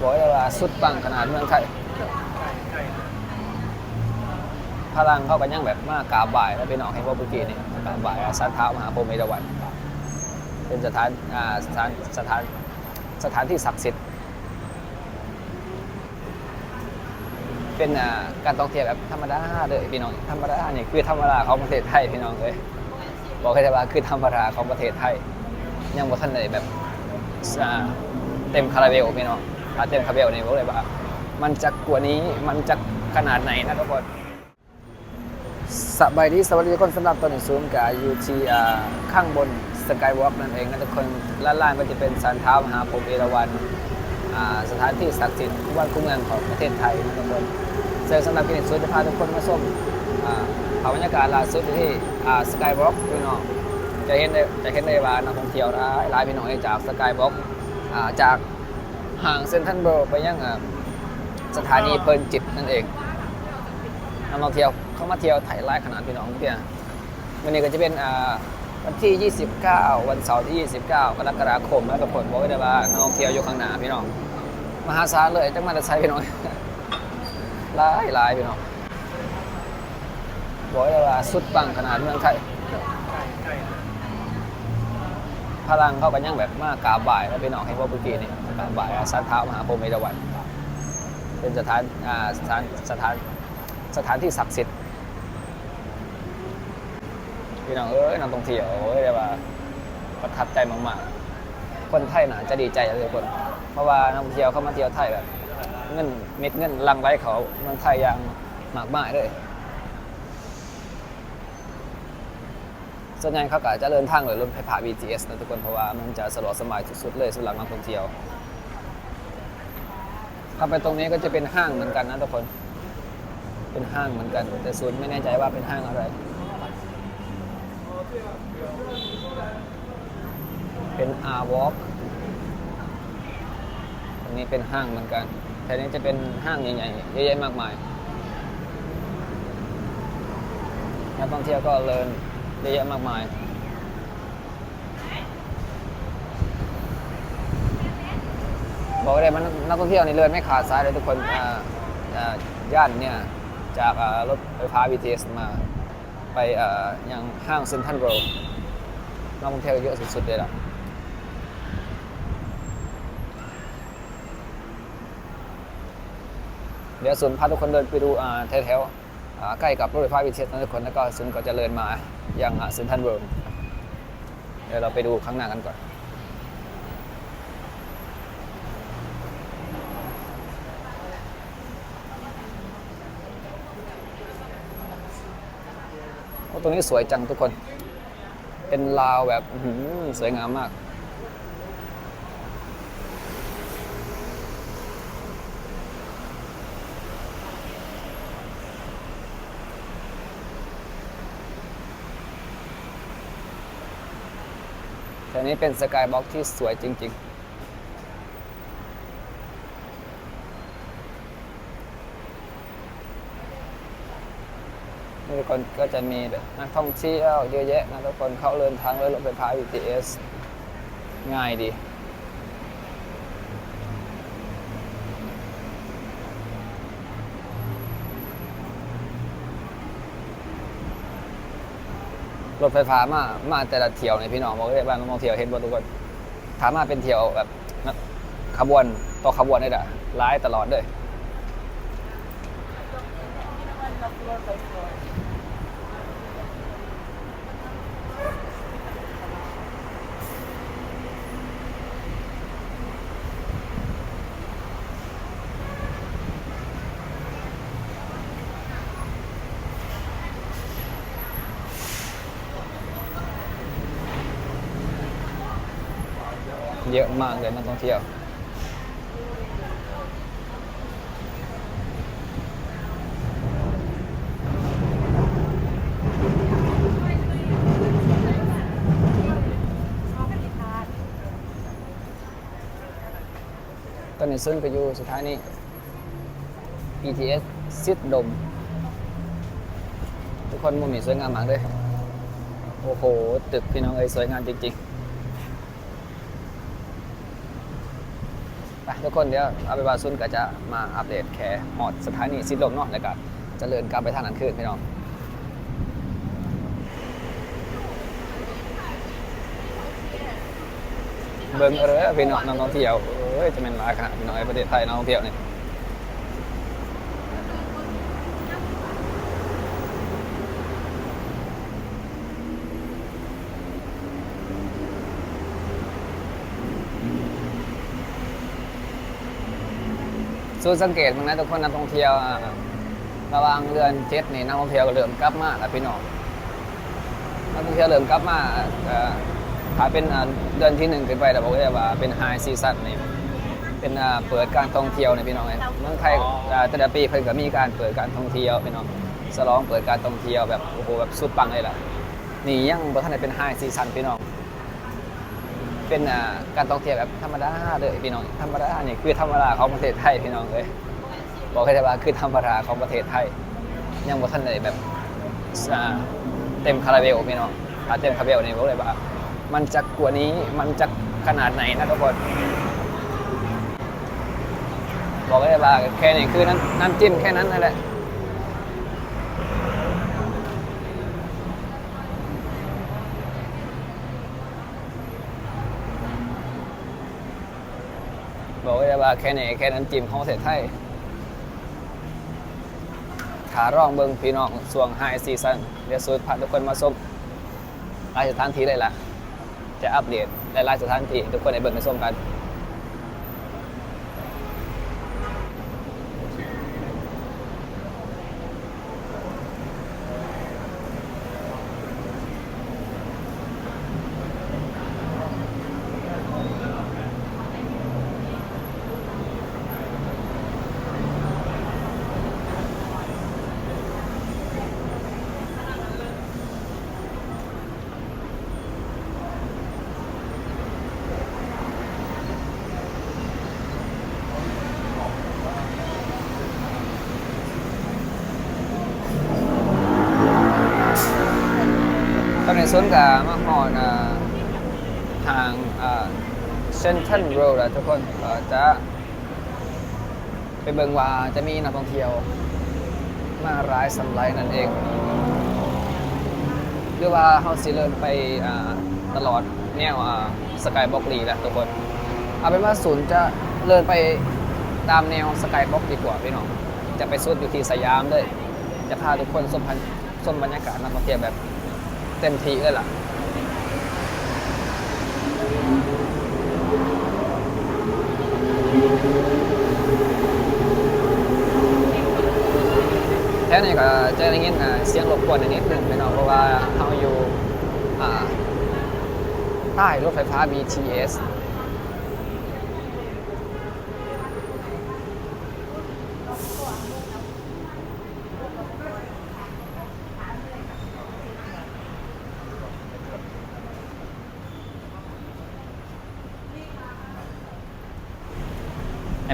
บอกได้ว่าสุดปังขนาดเมืองไทยพลังเข้ากันยังแบบมากกาบ่ายแล้วไปน้องให้ว่าเมื่อกี้นี่กาบ่ายสันเท้ามหาพรหมเอราวัณเป็นสถานอ่าสถานสถานสถานที่ศักดิ์สิทธิ์เป็นอ่าการท่องเที่ยวแบบธรรมดาเลยพี่น้องธรรมดานี่คือธรรมดาของประเทศไทยพี่น้องเลยบอกให้ได้ว่าคือธรรมดาของประเทศไทย ยังบ่ทันได้แบบอ่าเต็มคาราเบลพี่น้อง ถ้าเต็มคาเบลนี่บอกเลยว่า มันจะกว่านี้มันจะขนาดไหนนะทุกคนสบายดีสวัสดีทุกคนสำหรับตอนนี้ซูมกับอยู่ที่ข้างบนสกายวอล์กนั่นเองนะทุกคนล่านล่างก็จะเป็นสันเท้ามหาพรหมเอราวัณสถานที่ศักดิ์สิทธิ์คู่บ้านคู่เมืองของประเทศไทยนะทุกคนซึ่งสำหรับคลินิกซูจะพาทุกคนมาชมอ่าภาพบรรยากาศล่าสุดที่สกายวอล์กพี่น้องจะเห็นได้จะเห็นได้ว่านักท่องเที่ยวหลายพี่น้องจากสกายบ็อกจาก ห่างเซ็นทรัลเบิร์ไปยังอ่าสถานีเพลินจิตนั่นเองนักท่องเที่ยวเข้ามาเที่ยวไทยหลายขนาดพี่น้องเนี่ยวันนี้ก็จะเป็นอ่าวันที่ 29 วันเสาร์ที่ 29 กรกฎาคมแล้วทุกคนบอกไว้เลยว่านักท่องเที่ยวอยู่ข้างหน้าพี่น้อง มหาศาลเลยจังมาจะใช้พี่น้องหลายหลายพี่น้องบอกไว้เลยว่าสุดปังขนาดเมืองไทยพลังเข้ากันยังแบบมากกราบบ่ายแล้วไปน้องให้ว่าเมื่อกี้นี่ กราบบ่ายสันเท้ามหาพรหมเอราวัณเป็นสถานสถานสถานสถานที่ศักดิ์สิทธิ์พี่น้องเอ้ยนักท่องเที่ยวเอ้ยเรียกว่าประทับใจมากๆ คนไทยน่าจะดีใจทุกคน เพราะว่านักท่องเที่ยวเข้ามาเที่ยวไทยแบบเงินเม็ดเงินลังไหลเขาเมืองไทยอย่างมากมายเลยส่วนใหญ่เขาก็จะเดินทางโดยรถไฟฟ้า BTS นะทุกคนเพราะว่ามันจะสะดวกสบายสุดๆเลยสำหรับนักท่องเที่ยว เข้าไปตรงนี้ก็จะเป็นห้างเหมือนกันนะทุกคน เป็นห้างเหมือนกัน แต่ศูนย์ไม่แน่ใจว่าเป็นห้างอะไร เป็น R Walk ตรงนี้เป็นห้างเหมือนกันแต่นี้จะเป็นห้างใหญ่ๆเยอะแยะมากมายนักท่องเที่ยวก็เดินเยอะแยะมากมาย บอกเลยมันนักท่องเที่ยวในี่เดินไม่ขาดสายเลยทุกคนย่านเนี่ยจากรถไฟฟ้า BTS มาไปอ่ายังห้างเซ็นทรัลเวิลด์นักท่องเที่ยวเยอะสุดๆเลยล่ะเดี๋ยวศูนย์พาทุกคนเดินไปดูแถวๆใกล้กับรถไฟฟ้าวิเทสนะทุกคนแล้วก็ศูนย์ก็จะเดินมายังเซ็นทรัลเวิลด์เดี๋ยวเราไปดูข้างหน้ากันก่อน ตรงนี้สวยจังทุกคน เป็นลาวแบบสวยงามมาก แต่นี้เป็นสกายบ็อกที่สวยจริง ๆ ทุกคนก็จะมีแบบนักท่องเที่ยวเยอะแยะนะทุกคนเข้าเดินทางด้วยรถไฟฟ้า BTS ง่ายดีรถไฟฟ้ามา มาแต่ละเที่ยวในพี่น้องบอกเลยว่านักท่องเที่ยวเห็นบ่ทุกคนถามมาเป็นเที่ยวแบบขบวนต่อขบวนนี่แหละร้ายตลอดเลย เยอะมากเลยนักท่องเที่ยวตอนนี้ซึ่งก็อยู่สถายนี้ BTS ซิดดม ทุกคนมุมนี้สวยงามมากเลย โอ้โห ตึกพี่น้องเอ้ยสวยงามจริง ๆ ไปทุกคนเดี๋ยวอาเบวาซุนก็จะมาอัปเดตแค่หอดสถานีสิลมเนาะแล้วก็เจะเลินกลับไปทางนั้นคืนพี่น้องเบิ่งเออพี่น้องนักท่องเที่ยวเอ้ยจะเป็นราขนาดพี่น้องประเทศไทยนักท่องเที่ยวเนี่ย สูสังเกตมั้งนะทุกคนนักท่องเที่ยวระวังเรือนเจ็ดนี่นักท่องเที่ยวก็เริ่มกลับมาแล้วพี่น้องนักท่องเที่ยวเริ่มกลับมาถ้าเป็นเดือนที่หนึ่งขึ้นไปเราบอกว่าเป็นไฮซีซั่นนี่เป็นเปิดการท่องเที่ยวในพี่น้องไงเมืองไทยอ่แต่ละปีเพิ่นก็มีการเปิดการท่องเที่ยวพี่น้องสลองเปิดการท่องเที่ยวแบบโอ้โหแบบสุดปังเลยล่ะนี่ยังบ่ทันได้เป็นไฮซีซั่นพี่น้อง เป็นการท่องเที่ยวแบบธรรมดาเลยพี่น้องธรรมดานี่คือธรรมดาของประเทศไทยพี่น้องเลยบอกให้ได้ว่าคือธรรมดาของประเทศไทย ยังบ่ทันได้แบบเต็มคาราเบลพี่น้องถ้าเต็มคาราเบลนี่บอกเลยว่า มันจะกว่านี้มันจะขนาดไหนนะทุกคนบอกเลยว่าแค่นี้คือน้ำน้ำจิ้มแค่นั้นนั่นแหละบอกเลย ว่าแค่ไหนแค่น้ำจิ้มของประเทศไทยขาร่องเบิงพี่น้องส่วงไฮซีซันเดี๋ยวสุดพาทุกคนมาส้มลายสถานที่เลยล่ะ จะอัปเดตหลายๆสถานที่ทุกคนในเบิ้งในส้มกัน ตอนนี้ศูนย์กลางมาฮอดอ่าทางเซนทันโรดทุกคนจะไปเบิงว่าจะมีนักท่องเที่ยว มาร้ายสำไรนั่นเอง หรือว่าเฮาสิเลินไปอ่าตลอดแนวสกายบ็อกลีแหละทุกคน เอาเป็นว่าศูนย์จะเลินไปตามแนวสกายบ็อกดีกว่าพี่น้อง จะไปสุดอยู่ที่สยามเลย จะพาทุกคนชมพันชมบรรยากาศนักท่องเที่ยวแบบ ต็มที่เลยล่ะแค่นี้ก็จะได้ยินเสียงรบกวนนิดนึงไปหน่อยเพราะว่าเราอยู่ใต้รถไฟฟ้า BTS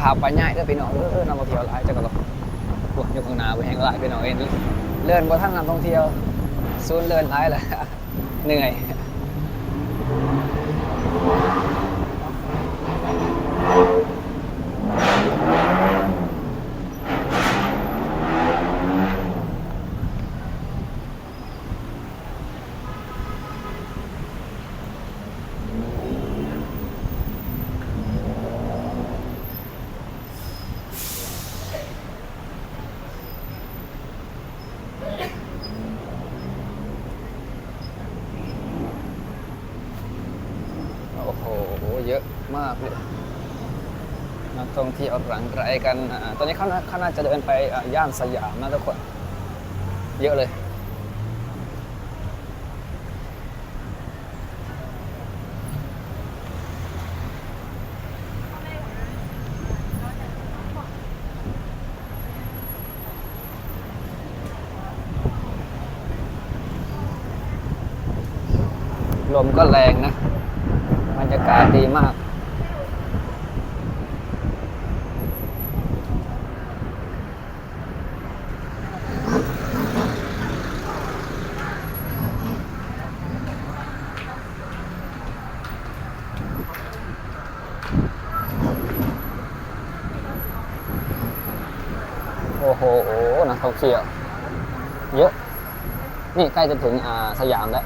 พาไปง่ายเด้อพี่น้องเออเออนำมาเที่ยวหลายจังก็ต้องพวกอยู่ข้างหน้าไปแห้งหลายพี่น้องเอ็นเลื่อนบ่ทั้งนำท่องเที่ยวซูนย์เลื่อนหลายแหละเหนื่อย โอ้โห เยอะมากเลยนักท่องเที่ยวหลังไกลกันอตอนนี้เขาน่าเขาน่าจะเดินไปย่านสยามนะทุกคน เยอะเลย ลมก็แรงนะ รยากาศดีมาก โอ้โหนักท่องเที่ยวเยอะ นี่ใกล้จะถึงสยามแล้ว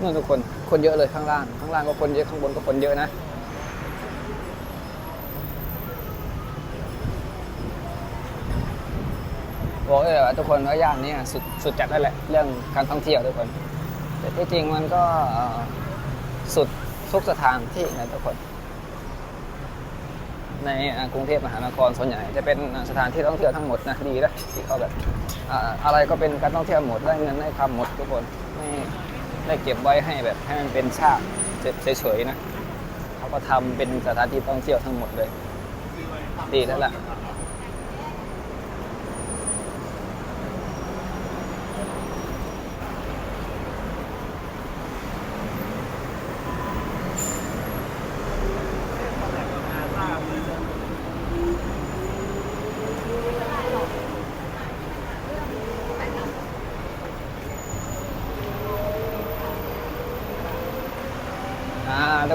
นี่นทุกคนคนเยอะเลยข้างล่าง ข้างล่างก็คนเยอะข้างบนก็คนเยอะนะบอกเลยว่าทุกคนว่าย่านนี้สุดสุดจัดแล้วแหละเรื่องการท่องเที่ยวทุกคน แต่ที่จริงมันก็สุดทุกสถานที่นะทุกคน ในกรุงเทพมหานครส่วนใหญ่จะเป็นสถานที่ท่องเที่ยวทั้งหมดนะดีนะที่เขาแบบอ่าอะไรก็เป็นการท่องเที่ยวหมดได้เงินได้คำหมดทุกคนไม่ ได้เก็บไว้ให้แบบให้มันเป็นชาติเฉยๆนะเขาก็ทำเป็นสถานที่ท่องเที่ยวทั้งหมดเลยดีแล้วล่ะ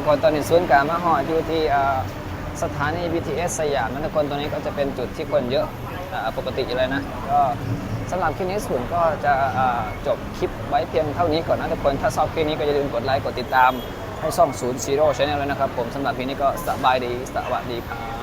กคนตอนนี้ศูนย์กลางมาหอดอยู่ที่สถานี BTS สยามนะทุกคนตอนนี้ก็จะเป็นจุดที่คนเยอะปกติอยู่เลยนะก็สำหรับคลิปนี้ศูนย์ก็จะจบคลิปไว้เพียงเท่านี้ก่อนนะทุกคนถ้าชอบคลิปนี้ก็อย่าลืมกดไลค์กดติดตามให้ช่องศูนย์ซีโร่ชาแนลเลยนะครับผมสำหรับคลิปนี้ก็สบายดีสวัสดีครับ